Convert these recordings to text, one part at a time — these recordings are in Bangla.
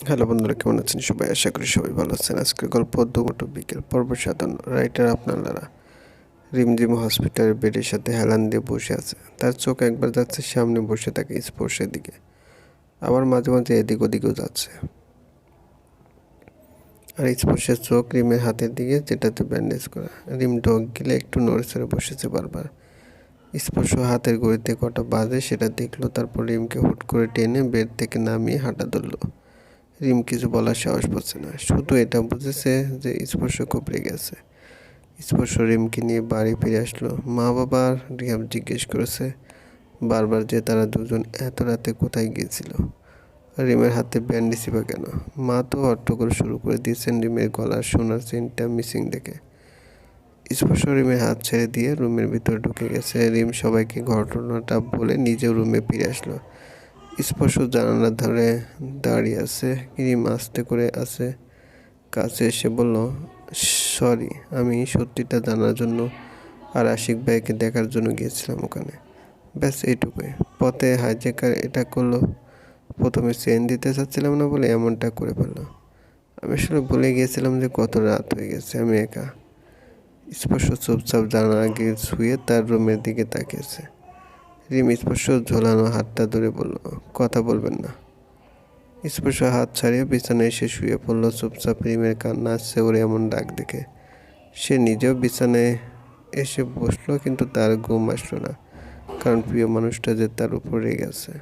হ্যালো বন্ধুরা, কেমন আছেন সবাই? আশা করি সবাই ভালো আছেন। আজকের গল্প দুমটো বিকেল। পর্ব সাধন রাইটার আপনারা রিমঝিম হসপিটালের বেডের সাথে হেলান দিয়ে বসে আছে। তার চোখ একবার যাচ্ছে, সামনে বসে থাকে স্পর্শের দিকে। আবার মাঝে মাঝে এদিক ওদিকেও যাচ্ছে। আর স্পর্শের চোখ রিমের হাতের দিকে, যেটাতে ব্যান্ডেজ করা। রিম ঢোক গেলে একটু নড়ে চড়ে বসেছে বারবার। স্পর্শ হাতের গড়িতে কটা বাজে, সেটা দেখল, তারপর রিমকে হুট করে টেনে বেড থেকে নামিয়ে হাঁটা ধরলো। রিম কিছু বলার সাহস পাচ্ছে না। শুধু এটা বুঝেছে যে স্পর্শ খুব গেছে। স্পর্শ রিমকে নিয়ে বাড়ি ফিরে আসলো। মা বাবার রিহাব জিজ্ঞেস করেছে, বারবার যে তারা দুজন এত রাতে কোথায় গিয়েছিল? রিমের হাতে ব্যান্ডেজ বা কেন? মা তো হট্টগোল শুরু করে দিয়েছেন রিমের গলার সোনার চেনটা মিসিং দেখে। স্পর্শ রিমের হাত ছেড়ে দিয়ে রুমের ভিতর ঢুকে গেছে। রিম সবাইকে ঘটনাটা বলে নিজেও রুমে ফিরে আসলো। স্পর্শ জানালার ধারে দাঁড়িয়ে আছে রিম আস্তে করে আছে। কাছে এসে বলল, সরি, আমি সত্যিটা জানার জন্য আর আশিক ভাইকে দেখার জন্য গিয়েছিলাম ওখানে। ব্যাস, এইটুকুই। পথে হাইজেকার এটা করল। প্রথমে চেন দিতে চাচ্ছিলাম না বলে এমনটা করে ফেলল। আমি আসলে ভুলে গিয়েছিলাম যে কত রাত হয়ে গেছে, আমি একা। স্পর্শ চুপচাপ জানালা গিয়ে শুয়ে তার রুমের দিকে তাকিয়েছে। রিম স্পর্শ ঝোলানো হাতটা ধরে বলল, কথা বলবেন না। স্পর্শ হাত ছাড়িয়ে বিছানায় এসে শুয়ে পড়ল, চুপচাপ রিমের কান্না আসছে ওরে এমন ডাক দেখে। সে নিজেও বিছানায় এসে বসল, কিন্তু তার ঘুম আসলো না, কারণ প্রিয় মানুষটা যে তার উপর রেগে আছে।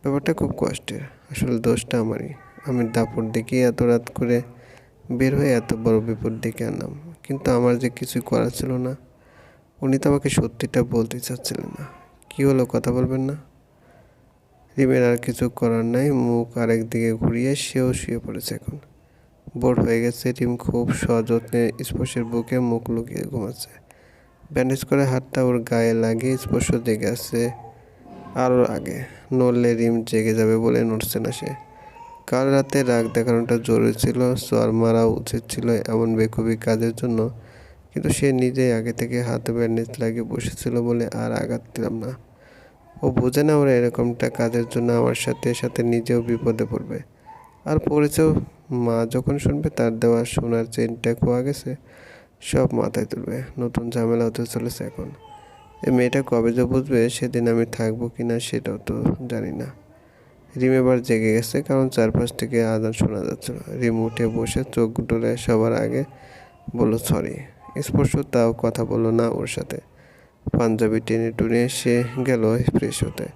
ব্যাপারটা খুব কষ্টের, আসলে দোষটা আমারই। আমি দাপট দেখে এত রাত করে বের হয়ে এত বড় বিপদ ডেকে আনলাম, কিন্তু আমার যে কিছু করার ছিল না, উনি তো আমাকে সত্যিটা বলতে চাচ্ছিলেন না। কি হলো কথা বলবেন না। রিমের আর কিছু করার নাই, মুখ আরেক দিকে ঘুরিয়ে সেও শুয়ে পড়েছে এখন। বোর হয়ে গেছে, রিম খুব সযত্নে স্পর্শের বুকে মুখ লুকিয়ে ঘুমাচ্ছে। ব্যান্ডেজ করে হাতটা ওর গায়ে লাগিয়ে স্পর্শ জেগে আছে আরও আগে। নড়লে রিম জেগে যাবে বলে নড়ছে না সে। কাল রাতে রাগ দেখানোটা জরুরি ছিল, সোয়ার মারা উচিত ছিল এমন বেকুবি কাজের জন্য, কিন্তু সে নিজেই আগে থেকে হাতে ব্যান্ডেজ লাগিয়ে বসেছিল বলে আর আঘাত দিলাম না। ও বোঝে না ওরা এরকমটা কাজের জন্য আমার সাথে সাথে নিজেও বিপদে পড়বে। আর পড়েছেও। মা যখন শুনবে তার দেওয়া সোনার চেনটা খোয়া গেছে, সব মাথায় তুলবে। নতুন ঝামেলা হতে চলেছে এখন। এই মেয়েটা কবে যে বুঝবে সেদিন আমি থাকব কি না সেটাও তো জানি না। রিম এবার জেগে গেছে কারণ চারপাশ থেকে আদান শোনা যাচ্ছিল। রিম উঠে বসে চোখ ডলে সবার আগে বলল, সরি। স্পর্শ তাও কথা বলল না ওর সাথে। পাঞ্জাবি টেনে টুনে সে গেল ফ্রেশ হতে।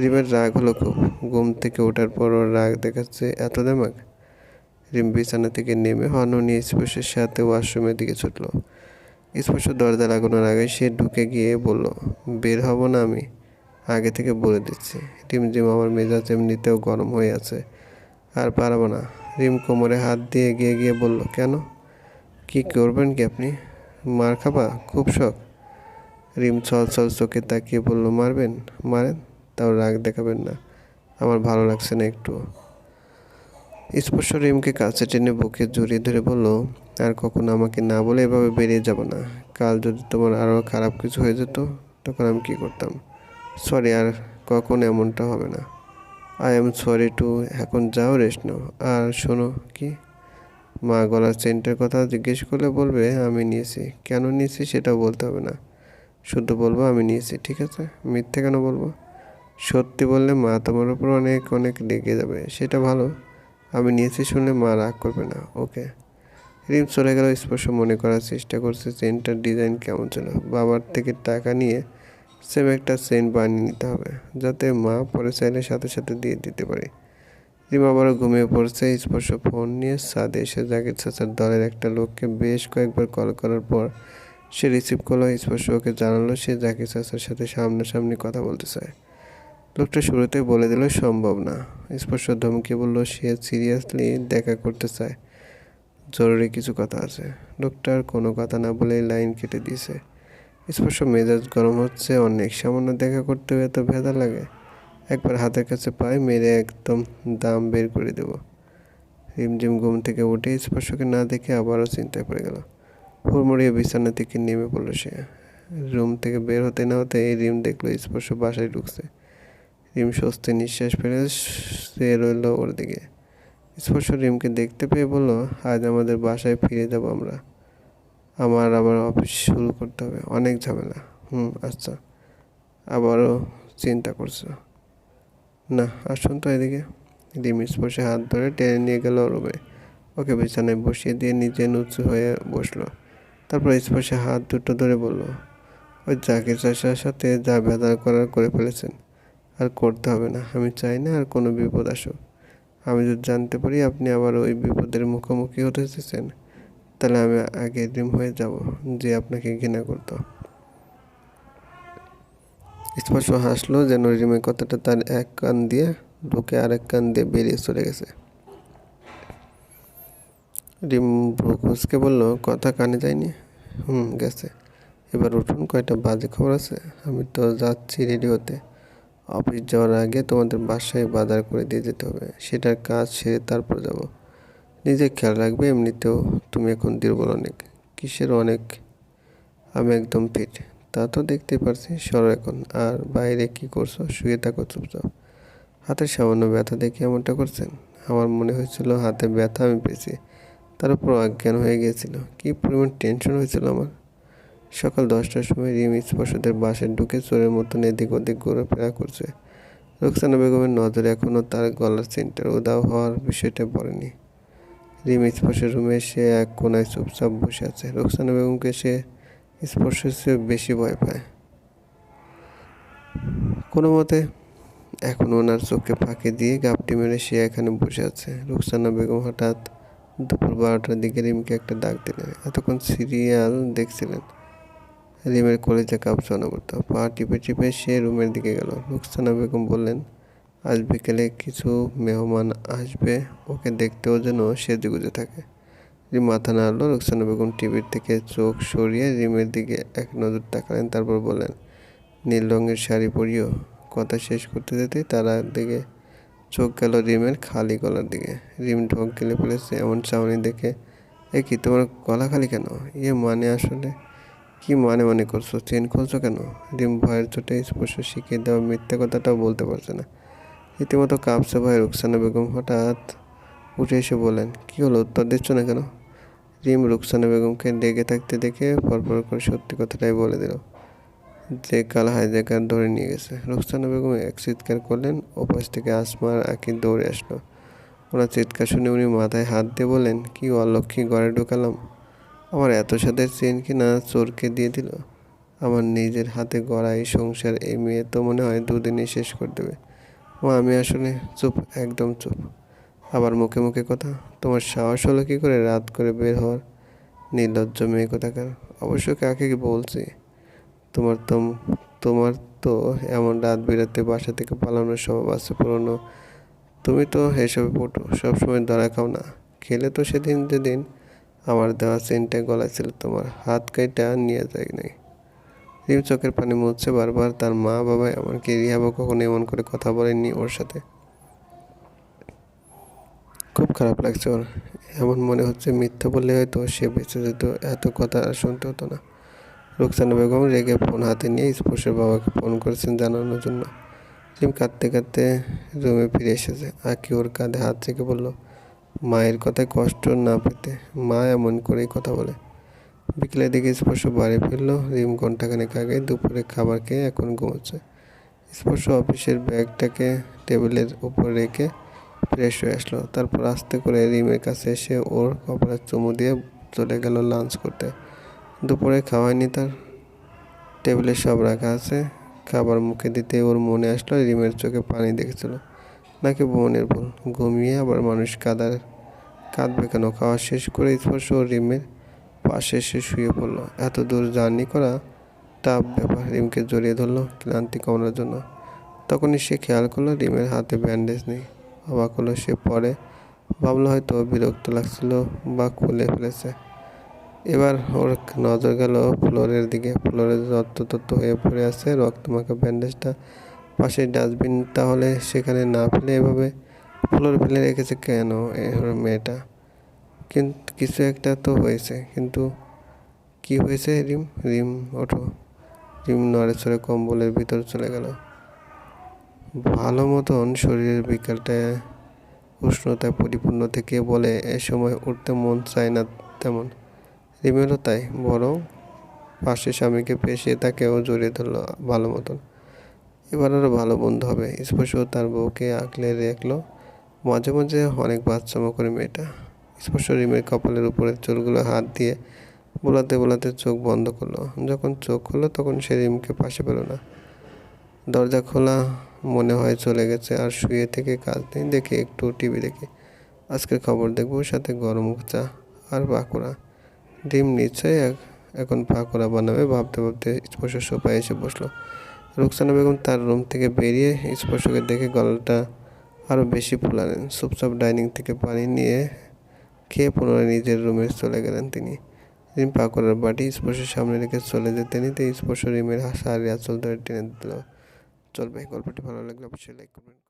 রিমের রাগ হলো খুব। ঘুম থেকে ওঠার পর ওর রাগ দেখাচ্ছে এত দেমাক রিম বিছানা থেকে নেমে হনু নিয়ে স্পর্শের সাথে ওয়াশরুমের দিকে ছুটলো। স্পর্শ দরজা লাগানোর আগে সে ঢুকে গিয়ে বলল, বের হব না আমি। আগে থেকে বলে দিচ্ছি। রিমঝিম আমার মেজাজ এমনিতেও গরম হয়ে আছে, আর পারব না। রিম কোমরে হাত দিয়ে গিয়ে গিয়ে বলল, কেন? কি করবেন কি আপনি? মার খাবা? খুব শখ। রিম ছল ছল চোখে তাকিয়ে বলল, মারবেন? মারেন? তাও রাগ দেখাবেন না। আমার ভালো লাগছে না একটু স্পর্শ রিমকে কাছে টেনে বুকে জড়িয়ে ধরে বলল, আর কখনো আমাকে না বলে এভাবে বেরিয়ে যাব না। কাল যদি তোমার আরও খারাপ কিছু হয়ে যেত, তখন আমি কী করতাম? সরি, আর কখন এমনটা হবে না। আই এম সরি টু, এখন যাও রেস্ট নাও। আর শোনো কি? মা গলার চেনটার কথা জিজ্ঞেস করলে বলবে, আমি নিয়েছি। কেন নিয়েছি সেটাও বলতে হবে না। শুধু বলব, আমি নিয়েছি, ঠিক আছে? মিথ্যে কেন বলব? সত্যি বললে মা তোমার উপর অনেক অনেক রেগে যাবে, সেটা ভালো। আমি নিয়েছি শুনলে মা রাগ করবে না, ওকে? রিম চলে গেল, স্পর্শ মনে করার চেষ্টা করছে, চেনটার ডিজাইন কেমন ছিল? বাবার থেকে টাকা নিয়ে সেম একটা চেন বানিয়ে নিতে হবে, যাতে মা পরে চাইলে সাথে সাথে দিয়ে দিতে পারে। রিম আবারও ঘুমিয়ে পড়ছে, স্পর্শ ফোন নিয়ে সাদে এসে জাকির চাচার দলের একটা লোককে বেশ কয়েকবার কল করার পর সে রিসিভ করল স্পর্শ ওকে জানালো, সে জাকির চাচার সাথে সামনাসামনি কথা বলতে চায়। লোকটা শুরুতে বলে দিল, সম্ভব না। স্পর্শ ধমকে বলল, সে সিরিয়াসলি দেখা করতে চায়। জরুরি কিছু কথা আছে। লোকটার কোনো কথা না বলে লাইন কেটে দিয়েছে। স্পর্শ মেজাজ গরম হচ্ছে, অনেক সামান্য দেখা করতেও এত ভেদা লাগে। একবার হাতের কাছে পায়ে মেরে একদম দাম বের করে দেব। রিমঝিম ঘুম থেকে উঠে স্পর্শকে না দেখে আবারও চিন্তায় পড়ে গেল। হুড়মুড়িয়ে বিছানা থেকে নেমে পড়ল সে। রুম থেকে বের হতে না হতে এই রিম দেখল স্পর্শ বাসায় ঢুকছে। রিম স্বস্তি নিঃশ্বাস ফেলে সে রইল ওর দিকে। স্পর্শ রিমকে দেখতে পেয়ে বলল, আজ আমাদের বাসায় ফিরে যাব আমরা। আমার আবার অফিস শুরু করতে হবে। অনেক ঝামেলা। হুম আচ্ছা। আবারও চিন্তা করছ? না, আসুন তো এদিকে। রিম স্পর্শে হাত ধরে টেনে নিয়ে গেল রুমে। ওকে বিছানায় বসিয়ে দিয়ে নিজে নুচু হয়ে বসল। তারপর স্পর্শে হাত দুটো ধরে বলল, ওই জাকির চাষার সাথে যা ব্যবহার করার করে ফেলেছেন, আর করতে হবে না। আমি চাই না আর কোনো বিপদ আসুক। আমি যদি জানতে পারি আপনি আবার ওই বিপদের মুখোমুখি হতে এসেছেন, তাহলে আমি আগে রিম হয়ে যাব যে আপনাকে ঘৃণা করতো। স্পর্শ হাসলো যেন রিমের কথাটা তার এক কান দিয়ে ঢুকে আরেক কান দিয়ে বেরিয়ে চলে গেছে। রিম ভ্রুকুসকে বলল, কথা কানে যায়নি? হুম, গেছে। এবার উঠুন, কয়টা বাজে খবর আছে? আমি তো যাচ্ছি রেডি হতে অফিস যাওয়ার আগে তোমাদের বাসায় বাজার করে দিয়ে যেতে হবে। সেটার কাজ সেরে তারপর যাব। নিজে খেয়াল রাখবে এমনিতেও। তুমি এখন দুর্বল অনেক। কিসের অনেক? আমি একদম ফিট। তা তো দেখতে পারছি, সরো এখন। আর বাইরে কি করছ? শুয়ে থাকো চুপচাপ। হাতের সামান্য ব্যথা দেখে এমনটা করছেন? আমার মনে হয়েছিল হাতে ব্যথা আমি পেয়েছি। তার উপর অজ্ঞান হয়ে গিয়েছিল। কি পরিমাণ টেনশন হয়েছিল আমার। সকাল দশটার সময় রিম স্পর্শদের বাসায় ঢুকে চোরের মতন এদিক ওদিক ঘোরাফেরা করছে। রোকসানা বেগমের নজরে এখনও তার গলার সেন্টার উদাও হওয়ার বিষয়টা পড়েনি। রিম স্পর্শের রুমে সে এক কোনায় চুপচাপ বসে আছে। রোকসানা বেগমকে সে স্পর্শের চেয়ে বেশি ভয় পায়। কোনো মতে এখন ওনার চোখে ফাঁকি দিয়ে গাপটি মেরে সে এখানে বসে আছে। রুকসানা বেগম হঠাৎ দুপুর বারোটার দিকে রিমকে একটা ডাক দিলেন। এতক্ষণ সিরিয়াল দেখছিলেন। রিমের কলেজে কাঁপছে অনবরত পা টিপে টিপে সে রুমের দিকে গেল। রুকসানা বেগম বললেন, আজ বিকেলে কিছু মেহমান আসবে। ওকে দেখতেও যেন সেজে গুজে থাকে। রিম মাথা নাড়লো। রুকসানা বেগম টিভির থেকে চোখ সরিয়ে রিমের দিকে এক নজর তাকালেন। তারপর বললেন, নীল রঙের শাড়ি পরিও। কথা শেষ করতে যেতে তারা দিকে চোখ গেল রিমের খালি গলার দিকে। রিম ঢোক গেলে ফেলেছে এমন চাউনি দেখে? এ কি, তোমার গলা খালি কেন? ইয়ে মানে আসলে? কি মানে মানে করছ? চেন খুলছো কেন? রিম ভয়ের চোটে স্পর্শ শিখিয়ে দেওয়া মিথ্যা কথাটাও বলতে পারছে না। রীতিমতো কাঁপছে ভাই রুকসানা বেগম হঠাৎ উঠে এসে বলেন কি হলো? উত্তর দিচ্ছ না কেন? রিম রুকসানা বেগমকে ডেকে থাকতে দেখে পরপর করে সত্যি কথাটাই বলে দিল। যে কাল হাইজাকার ধরে নিয়ে গেছে। রুকসানা বেগম এক চিৎকার করলেন ওপাশ থেকে আসমার আঁকি দৌড়ে আসলো। ওনার চিৎকার শুনে উনি মাথায় হাত দিয়ে বলেন কি অলক্ষী ঘরে ঢুকালাম? আমার এত সাথে চেন কি না চোরকে দিয়ে দিল? আমার নিজের হাতে গড়া এই সংসার, এই মেয়ে তো মনে হয় দুদিনই শেষ করে দেবে। ও আমি আসলে চুপ, একদম চুপ। আবার মুখে মুখে কথা, তোমার সাহস হলো কী করে রাত করে বের হওয়ার? নির্লজ্জ মেয়ে কোথাকার? অবশ্য কাকে বলছি? তোমার তো তোমার তো এমন রাত বিরাতে বাসা থেকে পালানোর স্বভাব আছে পুরনো। তুমি তো এসবে পটু, সবসময় ধরা খাও না। খেলে তো সেদিন যেদিন আমার দেওয়া চেনটা গলায় ছিল তোমার, হাত কাইটা নিয়ে যায় নাই। রিম চোখের পানি মুছছে বারবার তার মা বাবা এমনকি রিহাবও কখনো এমন করে কথা বলেননি ওর সাথে। খুব খারাপ লাগছে ওর। এমন মনে হচ্ছে মিথ্যা বললে হয়তো সে বেঁচে যেত, এত কথা আর শুনতে হতো না। রুকসানা বেগম রেগে ফোন হাতে নিয়ে স্পর্শের বাবাকে ফোন করেছেন জানানোর জন্য। রিম কাঁদতে কাঁদতে রুমে ফিরে এসেছে। আঁকি ওর কাঁধে হাত থেকে বলল, মায়ের কথায় কষ্ট না পেতে মা এমন করেই কথা বলে। বিকেলের দিকে স্পর্শ বাড়ি ফিরলো। রিম ঘন্টাখানেক আগে দুপুরে খাবার খেয়ে এখন ঘুমোচ্ছে। স্পর্শ অফিসের ব্যাগটাকে টেবিলের উপর রেখে ফ্রেশ হয়ে আসলো। তারপর আস্তে করে রিমের কাছে এসে ওর কপালে চুমু দিয়ে চলে গেল লাঞ্চ করতে। দুপুরে খাওয়ায়নি তার। টেবিলে সব রাখা আছে। খাবার মুখে দিতে ওর মনে আসলো রিমের চোখে পানি দেখেছিল। নাকি বোনের ভুল। ঘুমিয়ে আবার মানুষ কাদার কাঁদবে কেন? খাওয়া শেষ করে স্পর্শ ও রিমের পাশে এসে শুয়ে পড়ল। এত দূর জার্নি করা টাফ ব্যাপার। রিমকে জড়িয়ে ধরলো ক্লান্তি কমানোর জন্য। তখনই সে খেয়াল করল রিমের হাতে ব্যান্ডেজ নেই। অবাক হলো সে পরে। ভাবলো হয়তো বিরক্ত লাগছিল বা খুলে ফেলেছে। এবার ওর নজর গেল ফ্লোরের দিকে। ফ্লোরে তত্ত্ব হয়ে পড়ে আছে রক্তমাখা ব্যান্ডেজটা পাশে ডাস্টবিন, তাহলে সেখানে না ফেলে এভাবে ফ্লোর ফেলে রেখেছে কেন মেয়েটা? কিন্তু কিছু একটা তো হয়েছে, কিন্তু কি হয়েছে রিম? রিম, ওঠো। রিম নড়ে চড়ে কম্বলের ভিতর চলে গেল। ভালো মতন শরীরের বিকালটায় উষ্ণতায় পরিপূর্ণ থেকে বলে, এ সময় উঠতে মন চায় না তেমন। রিমেরও তাই বরং পাশে স্বামীকে পেশে তাকেও জড়িয়ে ধরলো ভালো মতন। এবার আরও ভালো বন্ধু হবে। স্পর্শ তার বউকে আঁকলে রাখল মাঝে মাঝে অনেক বাচ্চামো করে মেয়েটা। স্পর্শ রিমের কপালের উপরে চুলগুলো হাত দিয়ে বোলাতে বোলাতে চোখ বন্ধ করল। যখন চোখ খুললো তখন সে রিমকে পাশে পেল না। দরজা খোলা মনে হয় চলে গেছে আর শুয়ে থেকে কাজ নেই দেখে একটু টিভি দেখে। আজকের খবর দেখব সাথে গরম চা আর পাকোড়া ডিম এক- এখন পাকোড়া বানাবে, ভাবতে ভাবতে স্পর্শ সোফায় এসে বসল। রুকসানা বেগম তার রুম থেকে বেরিয়ে স্পর্শকে দেখে গলাটা আরও বেশি ফুলালেন। চুপচাপ ডাইনিং থেকে পানি নিয়ে খেয়ে পুনরায় নিজের রুমে চলে গেলেন তিনি। রিম পাকোড়ার বাটি স্পর্শের সামনে রেখে চলে যেতে নিতে স্পর্শ রিমের শাড়ি আঁচল ধরে টেনে দিল। চলবে গল্পটি ভালো লাগলে অবশ্যই লাইক করবেন।